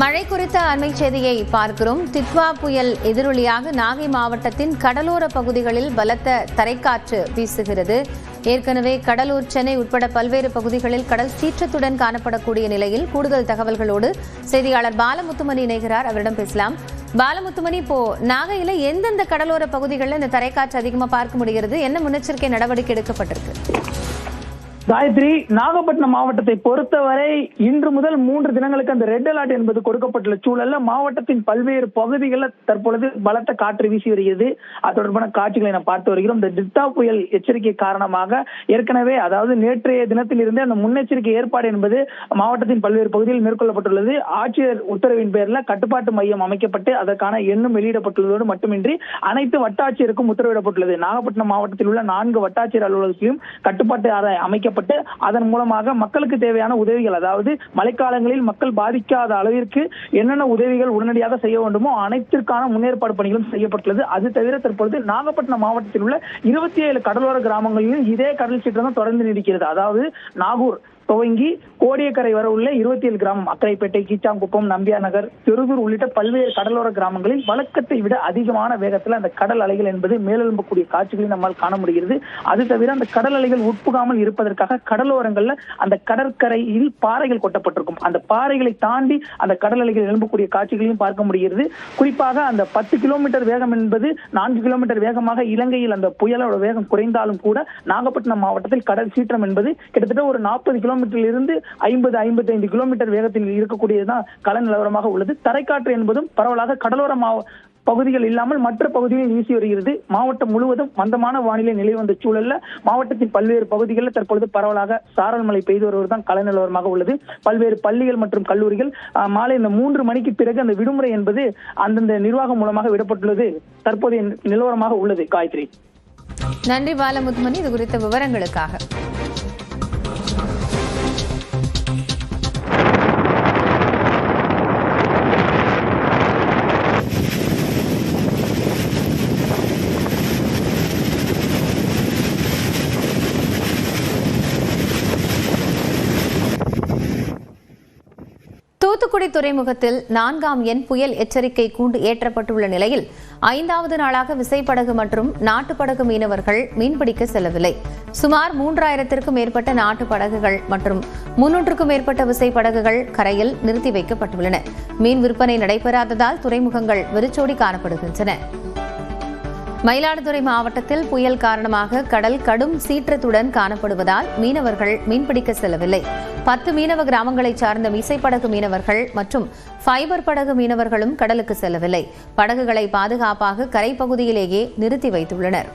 மழை குறித்த அண்மை செய்தியை பார்க்கிறோம். தித்வா புயல் எதிரொலியாக நாகை மாவட்டத்தின் கடலோர பகுதிகளில் பலத்த தரைக்காற்று வீசுகிறது. ஏற்கனவே கடலூர் சென்னை உட்பட பல்வேறு பகுதிகளில் கடல் சீற்றத்துடன் காணப்படக்கூடிய நிலையில் கூடுதல் தகவல்களோடு செய்தியாளர் பாலமுத்துமணி இணைகிறார். அவரிடம் பேசலாம். பாலமுத்துமணி இப்போ நாகையில எந்தெந்த கடலோர பகுதிகளில் இந்த தரைக்காற்று அதிகமாக பார்க்க முடிகிறது? என்ன முன்னெச்சரிக்கை நடவடிக்கை எடுக்கப்பட்டிருக்கு? காயத்ரி நாகப்பட்டினம் மாவட்டத்தை பொறுத்தவரை இன்று முதல் மூன்று தினங்களுக்கு அந்த ரெட் அலர்ட் என்பது கொடுக்கப்பட்டுள்ள சூழல்ல மாவட்டத்தின் பல்வேறு பகுதிகளில் தற்பொழுது பலத்த காற்று வீசி வருகிறது. அது தொடர்பான காட்சிகளை நாம் பார்த்து வருகிறோம். இந்த டித்தா புயல் எச்சரிக்கை காரணமாக ஏற்கனவே அதாவது நேற்றைய தினத்திலிருந்தே அந்த முன்னெச்சரிக்கை ஏற்பாடு என்பது மாவட்டத்தின் பல்வேறு பகுதிகளில் மேற்கொள்ளப்பட்டுள்ளது. ஆட்சியர் உத்தரவின் பேரில் கட்டுப்பாட்டு மையம் அமைக்கப்பட்டு அதற்கான எண்ணும் வெளியிடப்பட்டுள்ளதோடு மட்டுமின்றி அனைத்து வட்டாட்சியருக்கும் உத்தரவிடப்பட்டுள்ளது. நாகப்பட்டினம் மாவட்டத்தில் உள்ள நான்கு வட்டாட்சியர் அலுவலகத்திலும் கட்டுப்பாட்டு அறை அமைக்கப்பட்டு அதன் மூலமாக மக்களுக்கு தேவையான உதவிகள் அதாவது மழைக்காலங்களில் மக்கள் பாதிக்காத அளவிற்கு என்னென்ன உதவிகள் உடனடியாக செய்ய வேண்டுமோ அனைத்திற்கான முன்னேற்பாடு பணிகளும் செய்யப்பட்டுள்ளது. அது தவிர தற்பொழுது நாகப்பட்டினம் மாவட்டத்தில் உள்ள இருபத்தி ஏழு கடலோர கிராமங்களிலும் இதே கடல் சீற்றம் தான் தொடர்ந்து நீடிக்கிறது. அதாவது நாகூர் துவங்கி கோடியக்கரை வர உள்ள இருபத்தி ஏழு கிராமம் அக்கரைப்பேட்டை கீச்சாங்குப்பம் நம்பியா நகர் திருதூர் உள்ளிட்ட பல்வேறு கடலோர கிராமங்களில் வழக்கத்தை விட அதிகமான வேகத்தில் அந்த கடல் அலைகள் என்பது மேலெழும்பக்கூடிய காட்சிகளை நம்மால் காண முடிகிறது. அது தவிர அந்த கடல் அலைகள் உட்புகாமல் இருப்பதற்காக கடலோரங்கள்ல அந்த கடற்கரையில் பாறைகள் கொட்டப்பட்டிருக்கும். அந்த பாறைகளை தாண்டி அந்த கடல் அலைகள் எழும்பக்கூடிய காட்சிகளையும் பார்க்க முடிகிறது. குறிப்பாக அந்த பத்து கிலோமீட்டர் வேகம் என்பது நான்கு கிலோமீட்டர் வேகமாக இலங்கையில் அந்த புயலோட வேகம் குறைந்தாலும் கூட நாகப்பட்டினம் மாவட்டத்தில் கடல் சீற்றம் என்பது கிட்டத்தட்ட ஒரு நாற்பது கிலோமீட்டரில் இருந்து ஐம்பது ஐம்பத்தி ஐந்து கிலோமீட்டர் வேகத்தில் இருக்கக்கூடியதுதான் கள நிலவரமாக உள்ளது. தரைக்காற்று என்பதும் பரவலாக கடலோர மாவ பகுதிகள் இல்லாமல் மற்ற பகுதிகளில் வீசி வருகிறது. மாவட்டம் முழுவதும் மந்தமான வானிலை நிலை வந்த சூழல்ல மாவட்டத்தின் பல்வேறு பகுதிகளில் தற்பொழுது பரவலாக சாரல் மழை பெய்து வருவதுதான் கள நிலவரமாக உள்ளது. பல்வேறு பள்ளிகள் மற்றும் கல்லூரிகள் மாலை இந்த மூன்று மணிக்கு பிறகு அந்த விடுமுறை என்பது அந்தந்த நிர்வாகம் மூலமாக விடப்பட்டுள்ளது. தற்போதைய நிலவரமாக உள்ளது. காயத்ரி. நன்றி பாலமுத்மணி இது குறித்த விவரங்களுக்காக. தூத்துக்குடி துறைமுகத்தில் நான்காம் எண் புயல் எச்சரிக்கை கூண்டு ஏற்றப்பட்டுள்ள நிலையில் ஐந்தாவது நாளாக விசைப்படகு மற்றும் நாட்டுப்படகு மீனவர்கள் மீன்பிடிக்க செல்லவில்லை. சுமார் மூன்றாயிரத்திற்கும் மேற்பட்ட நாட்டு படகுகள் மற்றும் முன்னூற்றுக்கும் மேற்பட்ட விசைப்படகுகள் கரையில் நிறுத்தி வைக்கப்பட்டுள்ளன. மீன் விற்பனை நடைபெறாததால் துறைமுகங்கள் வெறிச்சோடி காணப்படுகின்றன. மயிலாடுதுறை மாவட்டத்தில் புயல் காரணமாக கடல் கடும் சீற்றத்துடன் காணப்படுவதால் மீனவர்கள் மீன்பிடிக்க செல்லவில்லை. பத்து மீனவ கிராமங்களைச் சார்ந்த மீசைப்படகு மீனவர்கள் மற்றும் ஃபைபர் படகு மீனவர்களும் கடலுக்கு செல்லவில்லை. படகுகளை பாதுகாப்பாக கரைப்பகுதியிலேயே நிறுத்தி வைத்துள்ளனர்.